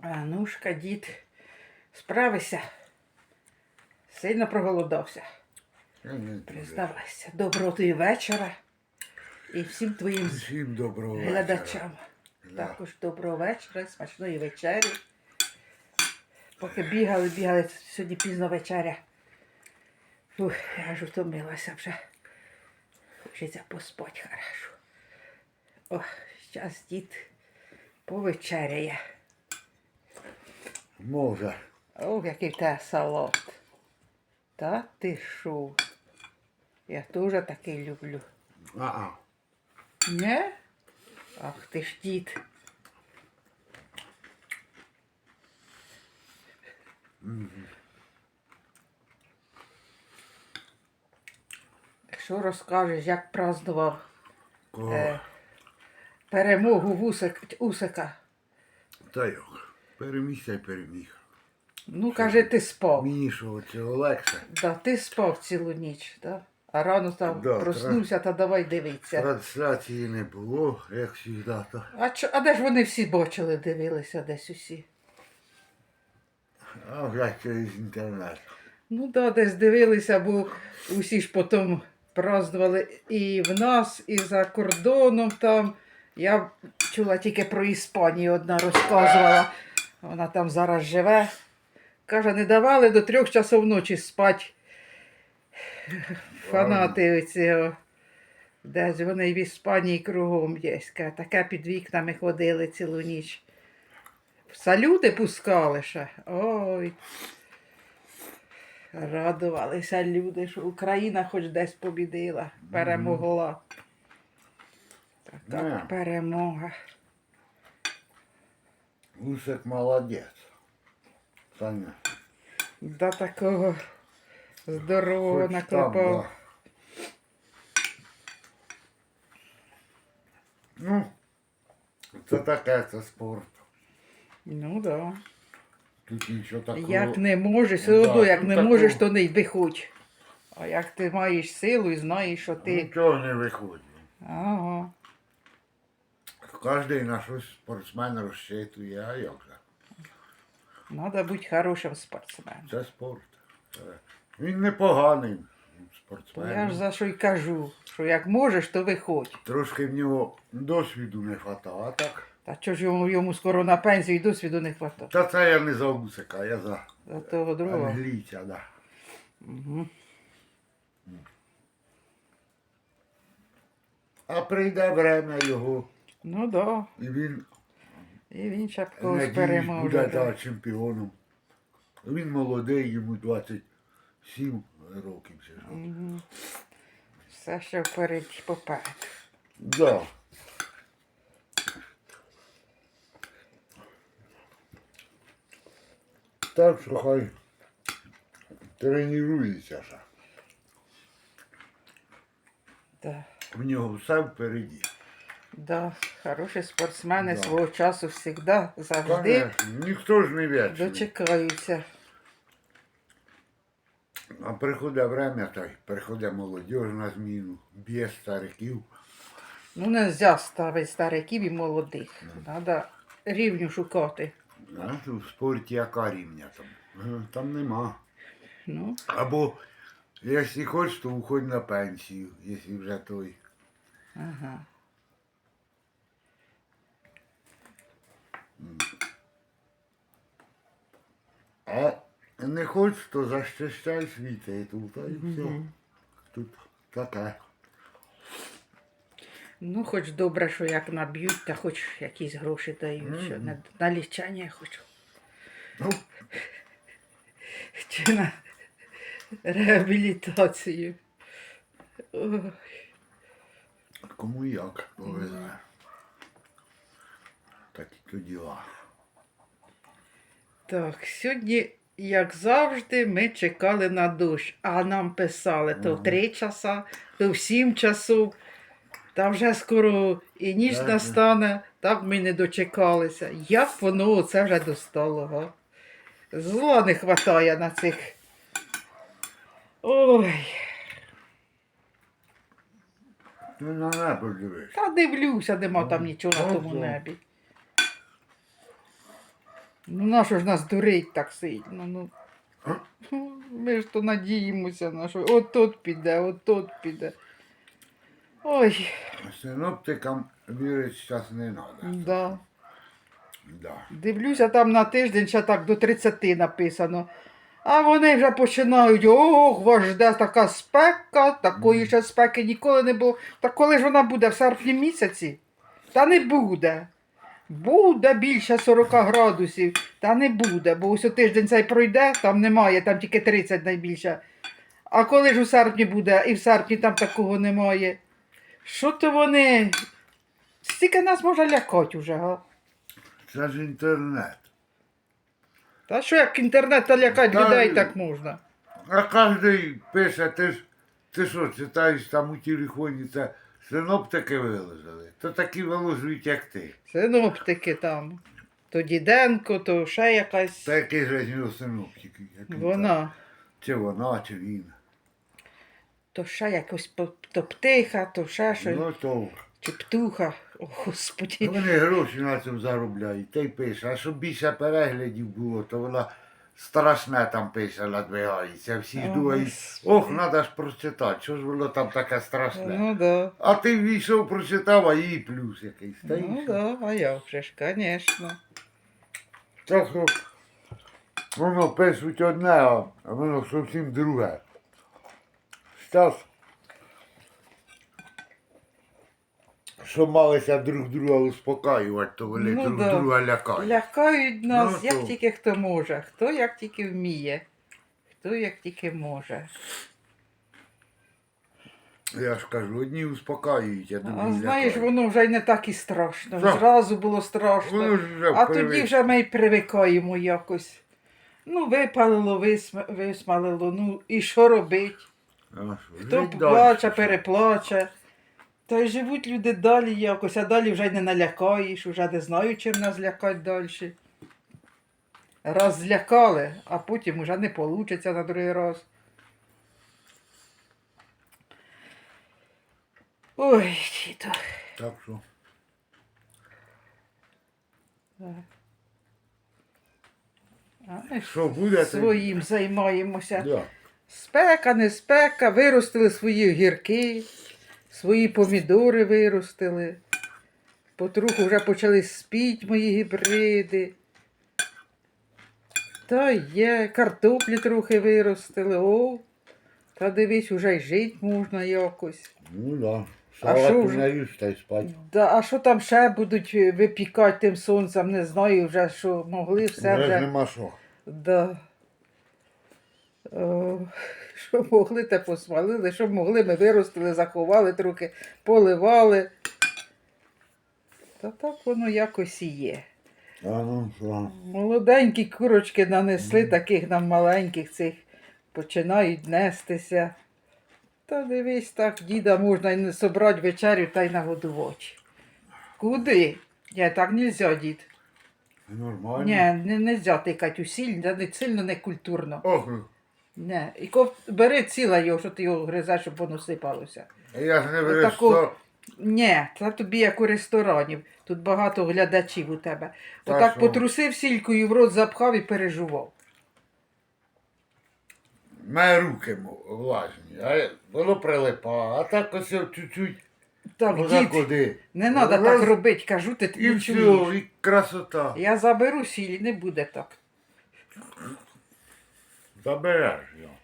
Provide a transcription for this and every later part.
Анушка, дід, справися. Сильно проголодався. Я не дуже. Признавайся. Доброго тобі вечора. І всім твоїм Всім доброго глядачам. Да. Також доброго вечора, смачної вечері. Поки бігали, бігали, сьогодні пізно вечеря. Фух, я ж втомилася вже. Хочеться поспати хорошо. О, зараз дід повечеряє. Може. Ох, який тебе салат. Та ти що? Я теж такий люблю. А-а. Не? Ах ти ж дід. Що розкажеш, як празднував Кого? е, перемогу Вусик, Усика? Та як? Переміг та й переміг. Ну, каже, ти спав. Мені що, це Олекса? Да, ти спав цілу ніч, да? а рано там Да, проснувся та давай дивитися. Трансляції не було, як завжди. То. А, чо, а де ж вони всі бачили, дивилися десь усі? А вже через інтернет. Ну да, десь дивилися, бо усі ж потім празднували і в нас, і за кордоном там. Я чула тільки про Іспанію одна розказувала. Вона там зараз живе. Каже, не давали до трьох часов ночі спать. Фанати цього. Десь вони в Іспанії кругом є. Таке під вікнами ходили цілу ніч. Салюти пускали ще. Ой. Радувалися люди, що Україна хоч десь побідила, перемогла. Така перемога. Усик молодець. Саня. До такого здорового Хоч наклепав. да. Ну, це таке, це спорт. Ну да. Тут нічого такого. Як не можеш, все Да, як не такого. можеш, то не виходь. А як ти маєш силу і знаєш, що ти. Нічого не виходить. Ага. Кожен на щось спортсмен розчитує, а як же? Треба бути хорошим спортсменом. Це спорт. Це... Він непоганий спортсмен. Я ж за що й кажу, що як можеш, то виходь. Трошки в нього досвіду не вистачає, а так. Та чого ж йому, йому скоро на пенсію і досвіду не хватає. Та це я не за Усика, я за За того другого. англійця, да. Угу. А прийде время його, Ну да. і він І він ще б когось надіюсь, буде да. да, чемпіоном. Він молодий, йому 27 років. чи що. Все ще вперед попереду. Да. Так що хай тренується ще. Да. В нього все впереді. Да. Хороші спортсмени Да. свого часу завжди, завжди Конечно, ніхто ж не вічний. дочекаються. А приходить время, та й приходить молодь на зміну, б'є стариків. Ну, не можна ставити стариків і молодих. Треба рівню шукати. А в спорті яка рівня там? Е, Там нема. Ну, Або, якщо хочеш, то уходь на пенсію, якщо вже той. ага. А не хочеш, то захищай світ тут, та і все. Тут таке. Ну, хоч добре, що як наб'ють, та хоч якісь гроші дають. Що на, на лічання я хочу. Ну, Чи на реабілітацію. Ой. кому як повезе. Такі то діла. Так, сьогодні, як завжди, ми чекали на дощ, а нам писали то в. 3 часа, то в 7 часов. Та вже скоро і ніч настане, так ми не дочекалися. Як воно це вже достало, га? Зла не вистачає на цих. Ой, Ти на небо дивись. та дивлюся, нема там нічого на Ну, тому небі. Ну нащо ж нас дурить так сильно? Ну, ми ж то надіємося на що. От тут піде, от тут піде. Ой, Синоптикам вірити зараз не треба. да. Да. Дивлюся, там на тиждень ще так до 30 написано. А вони вже починають, ох, вас жде така спека, такої ще спеки ніколи не було. Та коли ж вона буде в серпні місяці? Та не буде. Буде більше 40 градусів, та не буде, бо ось тиждень цей пройде, там немає, там тільки 30 найбільше. А коли ж у серпні буде, і в серпні там такого немає. Що то вони? Стільки нас може лякати вже, га? Це ж інтернет. Та що як інтернет та лякать Та- людей так можна? А кожен пише, ти ж ти що, читаєш там у телефоні, це синоптики виложили. То такі виложують, як ти. Синоптики там. То Діденко, то ще якась. Та який же з нього синоптик? як він там? Вона. Чи вона, чи він. То ще якось по- то птиха, то ще щось. Ну то Чи птуха. О, господі. вони гроші на цьому заробляють. Та й пише. А щоб більше переглядів було, то вона страшне там пише, надвигається. Всі О, думають, ох, треба ж прочитати, що ж воно там таке страшне. Ну да. А ти війшов, прочитав, а їй плюс якийсь. Та й Ну все. да, а я вже ж, звісно. Так що воно пишуть одне, а воно зовсім друге. Стас, що малися друг друга успокаювати, то вони Ну друг да. друга лякають. Лякають нас, Ну, як то. тільки хто може, хто як тільки вміє, хто як тільки може. Я ж кажу, одні успокаюють, а другі А знаєш, лякають. воно вже й не так і страшно. Так. Зразу було страшно. Воно ж вже А тоді привик. вже ми й привикаємо якось. Ну, випалило, висм- висмалило, ну і що робить? А що, Хто жить плаче, переплаче. Та й живуть люди далі якось, а далі вже й не налякаєш, вже не знаю, чим нас лякати далі. Раз злякали, а потім вже не вийде на другий раз. Ой, діду. Так що, А ми що буде, своїм займаємося. Да. Спека, не спека, виростили свої гірки, свої помідори виростили. Потроху вже почали спіти мої гібриди. Та є, картоплі трохи виростили. О, та дивись, уже й жити можна якось. Ну да. А що Салату вже? та й спать. Да, а що там ще будуть випікати тим сонцем, не знаю вже, що могли все Вже вже. нема що. Да. О, що могли, те посвалили, що могли, ми виростили, заховали трохи, поливали. Та так воно якось і є. Ну? Молоденькі курочки нанесли таких нам маленьких цих, починають нестися. Та дивись, так, діда можна не собрати вечерю та й нагодувати. Куди? Ні, так не можна, дід. Нормально. Ні, не можна тикати у сіль, не сильно не культурно. Ох, Не, і ков... бери ціле його, що ти його гризеш, щоб воно сипалося. я ж не в Отаку- Ні, це тобі як у ресторанів. Тут багато глядачів у тебе. Та Отак що? потрусив сількою, в рот запхав і пережував. Має руки мо- влажні, а воно прилипа, а так ось чуть-чуть. Так, ну, дід, куди? не треба Раз, так робити, кажу, ти І не все, і красота. Я заберу сіль, не буде так. Його.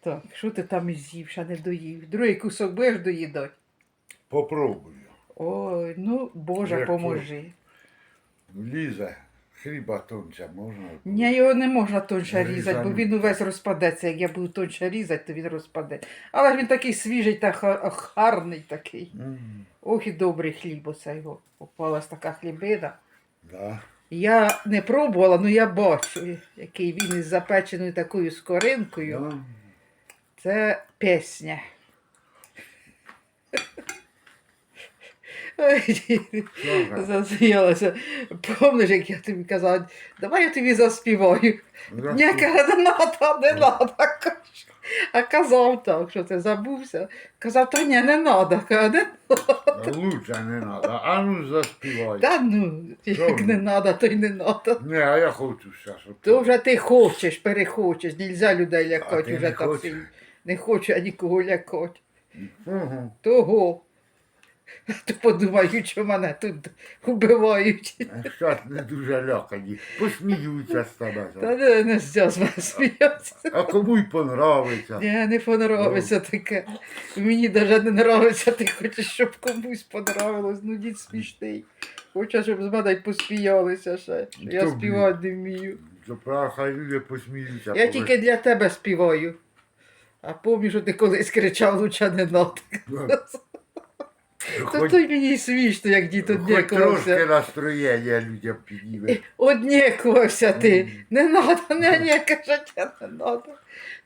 Так, що ти там з'їв, ще не доїв. Другий кусок будеш доїдати. Попробуй. Ой, ну, Боже, Як поможи. Лізе, хліба тонче можна. Ні, його не можна тонше Різанути. різати, бо він увесь розпадеться. Як я буду тонше різати, то він розпаде. Але ж він такий свіжий та ха- гарний такий. Ох і добрий хліб оце його. Попалась така хлібина. Да. Я не пробувала, але я бачу, який він із запеченою такою скоринкою. Це пісня. Засміялася. Помниш, як я тобі казала, давай я тобі заспіваю. Ні, каже, не надо, не надо. А казав так, що ти забувся. Казав, та ні, не надо. Каже, не Лучше не надо. А ну заспівай. Та ну, як Добре. не надо, то й не надо. Не, а я хочу все, щоб То вже ти хочеш, перехочеш, нельзя людей А лякати ти вже не так хочеш? сильно. Не хочу я нікого лякати. Угу. Того. То подумають, що мене тут вбивають. Щас не дуже лякані. Посміються з тебе. Та не, не з мене сміятися. А кому й понравиться. Ні, не понравиться таке. Мені навіть не нравиться, ти хочеш, щоб комусь понравилось. Ну дід смішний. Хочу, щоб з мене й посміялися ще. що Я Тобі. співати не вмію. То правда, хай люди посміються. Я тільки для тебе співаю. А пам'ятаю, що ти колись кричав, лучше не надо. То Хоч, мені й смішно, як дід хоч трошки однікувався. настроєння людям підніме. Однікувався ти. Не надо, не, не, каже, «Тя не надо.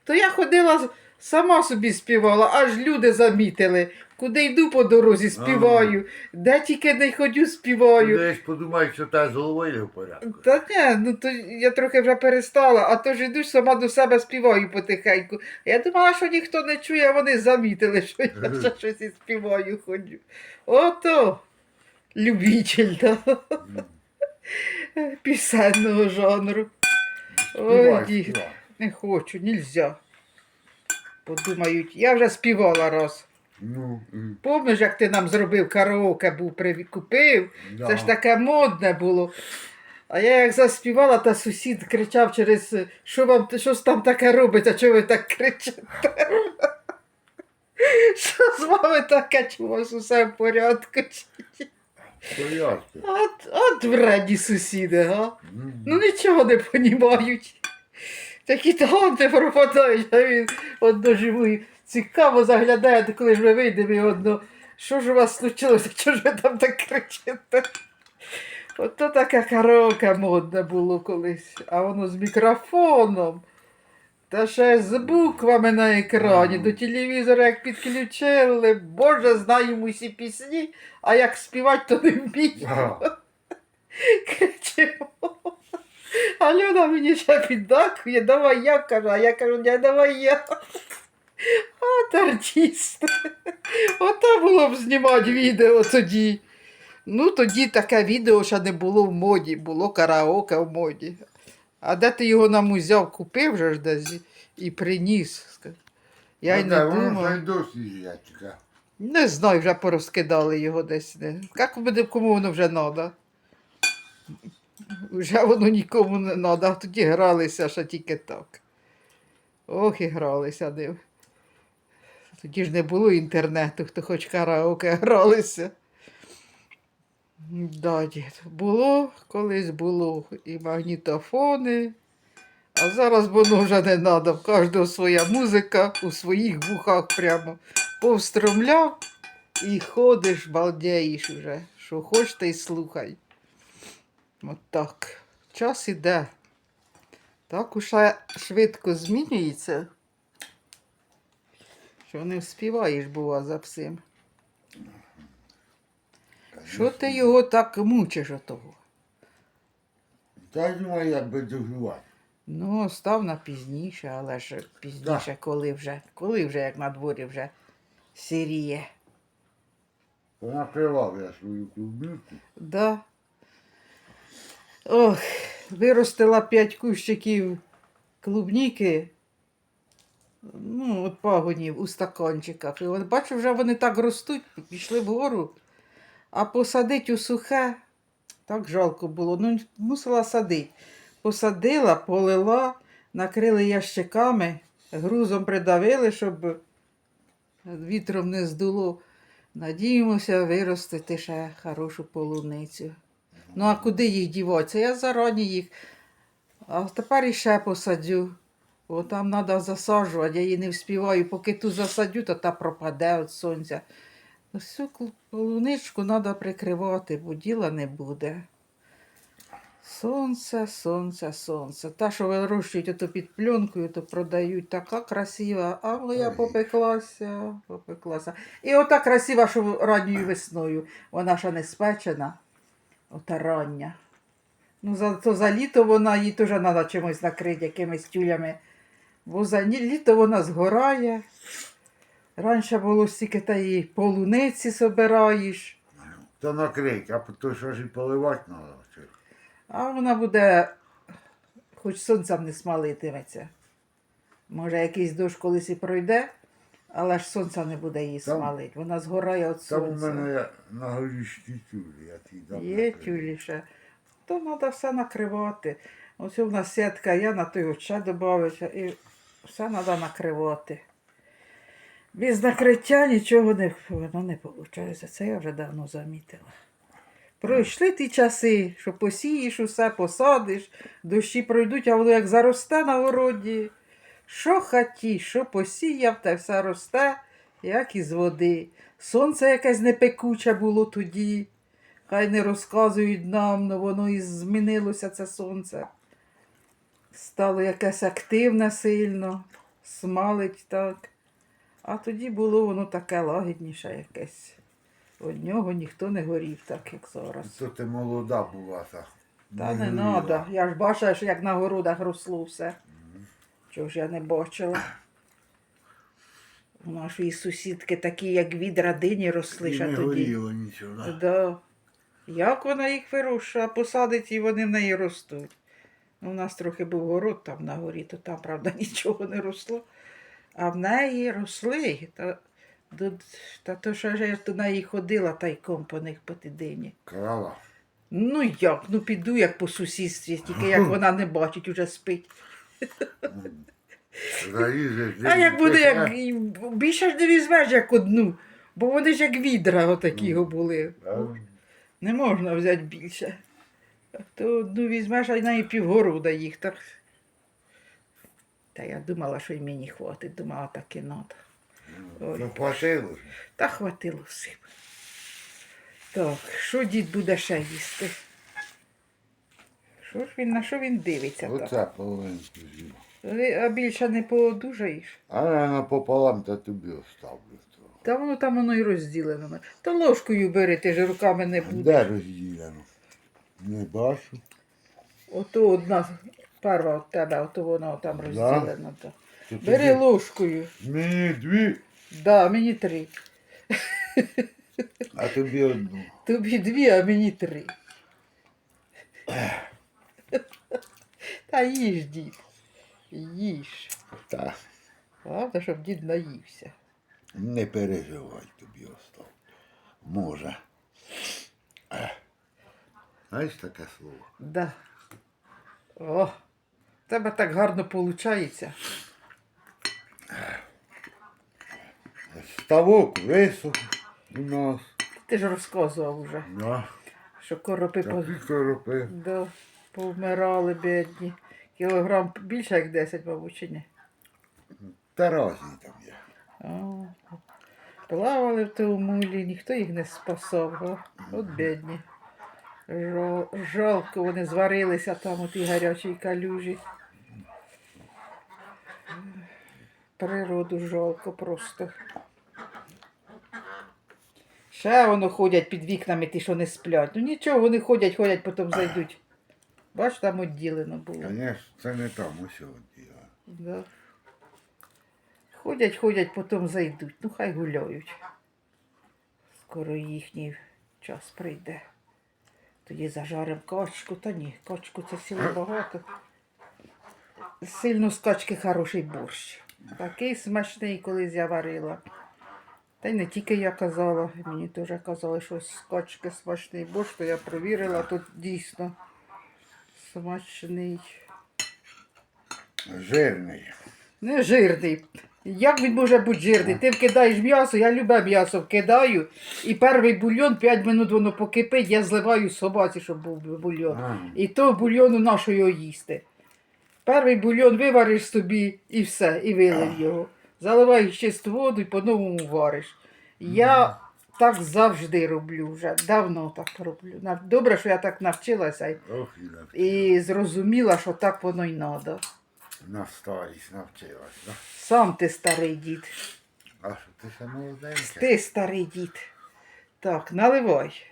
То я ходила з- сама собі співала, аж люди замітили. Куди йду по дорозі, співаю. Де тільки не ходю, співаю. Ж подумають, що та з головою в порядку. Та ні, ну то я трохи вже перестала, а то ж іду ж сама до себе співаю потихеньку. Я думала, що ніхто не чує, а вони замітили, що я ще щось і співаю ходжу. Ото любитель да? пісенного жанру. Співай, дід, співай. не хочу, нельзя. Подумають, я вже співала раз. Ну, м, Помниш, як ти нам зробив караоке, був приві- купив? да. Це ж таке модне було. А я як заспівала, та сусід кричав через що вам що ж там таке робиться, чого ви так кричите? Що з вами таке, чи у вас усе в порядку? чи-. От, от вредні сусіди, га? М. Ну нічого не понімають. Такі таланти пропадають, а він одно живий. Цікаво заглядає, коли ж ми вийдемо і одно. Що ж у вас случилося? Чого ж ви там так кричите? Ото таке караоке модне було колись, а воно з мікрофоном. Та ще з буквами на екрані. До телевізора як підключили, Боже, знаємо усі пісні, а як співати, то не вміємо. Кричимо. Альона мені ще піддакує, давай я кажу, а я кажу, давай я. От артист. Ото було б знімати відео тоді. Ну, тоді таке відео ще не було в моді, було караоке в моді. А де ти його нам узяв, купив же ж десь і- приніс. Я й Ну, не тільки. Не знаю, вже порозкидали його десь. Як буде, кому воно вже треба? Вже воно нікому не треба, а тоді гралися ще тільки так. Ох, і гралися ним. Тоді ж не було інтернету, хто хоч караоке гралися. Да, дід, було, колись було і магнітофони, а зараз воно вже не треба. В кожного своя музика у своїх вухах прямо повстромляв і ходиш, балдяєш уже. Що хоч, та й слухай. От так. Час іде. Так уж швидко змінюється. Що не вспіваєш, бува, за всім. Що ти його так мучиш отого? Та думаю, як би доживати. Ну, став на пізніше, але ж пізніше, коли вже, коли вже як на дворі вже сіріє. Понакривав я свою клубничку. Да. Ох, виростила п'ять кущиків клубніки. Ну, от пагонів у стаканчиках. І бачу, вже вони так ростуть, пішли вгору. А посадить у сухе, так жалко було. Ну, мусила садити. Посадила, полила, накрили ящиками, грузом придавили, щоб вітром не здуло. Надіємося виростити ще хорошу полуницю. Ну а куди їх діватися? Я зарані їх. А тепер іще посадю. Бо там треба засаджувати, я її не вспіваю. Поки ту засадю, то та пропаде від сонця. Ну, Всю полуничку треба прикривати, бо діла не буде. Сонце, сонце, сонце. Та, що вирощують ото під пленкою, то продають. Така красива. А моя Ой. попеклася, попеклася. І ота красива, що ранньою весною. Вона ще не спечена. Ота рання. Ну, за, то за літо вона її теж треба чимось накрити, якимись тюлями. Бо за літо вона згорає. Раніше було стільки та її полуниці собираєш. То накрить, а то що ж і поливати треба. А вона буде, хоч сонцем не смалитиметься. Може, якийсь дощ колись і пройде, але ж сонця не буде її Там- смалити. Вона згорає від Там у мене на горішні тюлі, я ті дам. Є накрию. тюліше. То треба все накривати. Ось у нас сітка, я на той ще і все треба накривати. Без накриття нічого не, воно не виходить. Це я вже давно замітила. Пройшли ті часи, що посієш усе, посадиш, дощі пройдуть, а воно як заросте на городі. Що хаті, що посіяв, та все росте, як із води. Сонце якесь непекуче було тоді. Хай не розказують нам, но воно і змінилося це сонце. Стало якесь активне сильно, смалить так. А тоді було воно таке лагідніше якесь. Од нього ніхто не горів, так як зараз. То ти молода була та. Та не треба. Я ж бачила, що як на городах росло все. Чого ж я не бачила. У нашої сусідки такі, як відра дині росли ще не тоді. горіло нічого. да? Да. Як вона їх вирушила, посадить і вони в неї ростуть. Ну, у нас трохи був город там на горі, то там, правда, нічого не росло. А в неї росли. Та, до- та то, що ж я до неї ходила тайком по них по тидині. Крала. Ну як? Ну піду як по сусідстві, тільки як вона не бачить, уже спить. А як буде, як більше ж не візьмеш як одну, бо вони ж як відра отакі були. Не можна взяти більше. То одну візьмеш, а й на і півгорода їх. Так. Та я думала, що й мені хватить, думала, так і надо. Ой. Ну, хватило. Та хватило всім. Так, що дід буде ще їсти? Що ж він, на що він дивиться так? Оце половинку з'їв. Ви- А більше не подужаєш? А я напополам та тобі оставлю. Та воно там воно і розділено. Та ложкою бери, ти ж руками не будеш. Де розділено? Не бачу. Ото одна перва від тебе, ото воно там Да? розділено. Да. Бери тоді ложкою. Мені дві, Да, мені три. а тобі одну. Тобі дві, а мені три. Та їж, дід. Їж. Так. Правда, щоб дід наївся. Не переживай тобі остав. Може. Е. Знаєш таке слово? Да. О, тебе так гарно виходить. Ставок висох у нас. Ти ж розказував уже, Да. що коропи по... Такі коропи. да, повмирали бідні. Кілограм більше, як 10, мабуть, чи ні. Та разні там є. О, плавали в тому мулі, ніхто їх не спасав. О, от бідні. Жал, жалко, вони зварилися там у тій гарячій калюжі. Природу жалко просто. Ще воно ходять під вікнами, ті, що не сплять. Ну нічого, вони ходять, ходять, потім зайдуть. Бач, там відділено було. Звісно, це не там ось діло. Да. Ходять, ходять, потім зайдуть. Ну, хай гуляють. Скоро їхній час прийде. Тоді зажаримо качку, та ні, качку це сіло багато. Сильно з качки хороший борщ. Такий смачний, колись я варила. Та й не тільки я казала, мені теж казали, що з качки смачний борщ, то я провірила, тут дійсно смачний. Жирний. Не жирний. Як він може бути жирний? Ти вкидаєш м'ясо, я любе м'ясо вкидаю, і перший бульйон 5 минут воно покипить, я зливаю собаці, щоб був бульйон. А, І то бульйону нашого їсти. Перший бульйон вивариш собі і все, і вилив його. Заливаєш чисту воду і по-новому вариш. Я так завжди роблю вже. Давно так роблю. Добре, що я так навчилася і зрозуміла, що так воно й треба. На старість навчилась, да? Сам ти старий дід. А що ти ще молоденька? Ти старий дід. Так, наливай.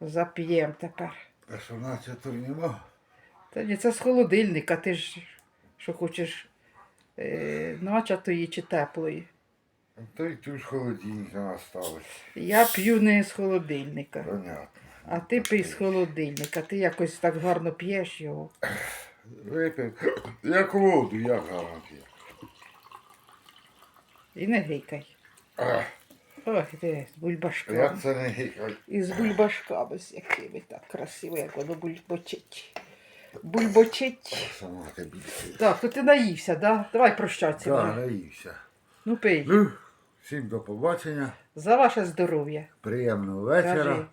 Зап'єм тепер. А що наче то нема? Та ні, це з холодильника, ти ж що хочеш е, начатої чи теплої. То й тут холодильника наставиш. Я п'ю не з холодильника, Понятно. а ти пий з холодильника. Ти якось так гарно п'єш його. Випив. Як воду, як гарантія. І не гикай. Ах, Ох, ти з бульбашками. Як це не гікать? І з бульбашками з якими так красиво, як воно бульбочить. Бульбочить. Сама. Так, то ти наївся, да? Давай прощатися. Так, давай. наївся. Ну пий. Ну, всім до побачення. За ваше здоров'я. Приємного Кажи. вечора.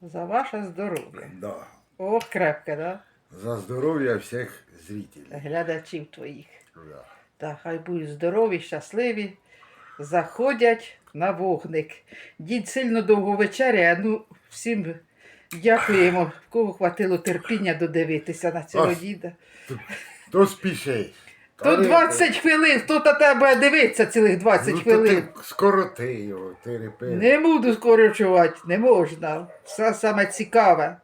За ваше здоров'я. Да. Ох, крепке, да? За здоров'я всіх зрителей. Глядачів твоїх. Да. Та хай будуть здорові, щасливі. Заходять на вогник. Дід сильно довго вечеряє, ну всім дякуємо, в кого хватило терпіння додивитися на цього діда. То спіши. То 20 хвилин, хто на тебе дивиться цілих 20 ну, то хвилин. ти скороти його, ти репи. Не буду скорочувати, не можна. Все саме цікаве.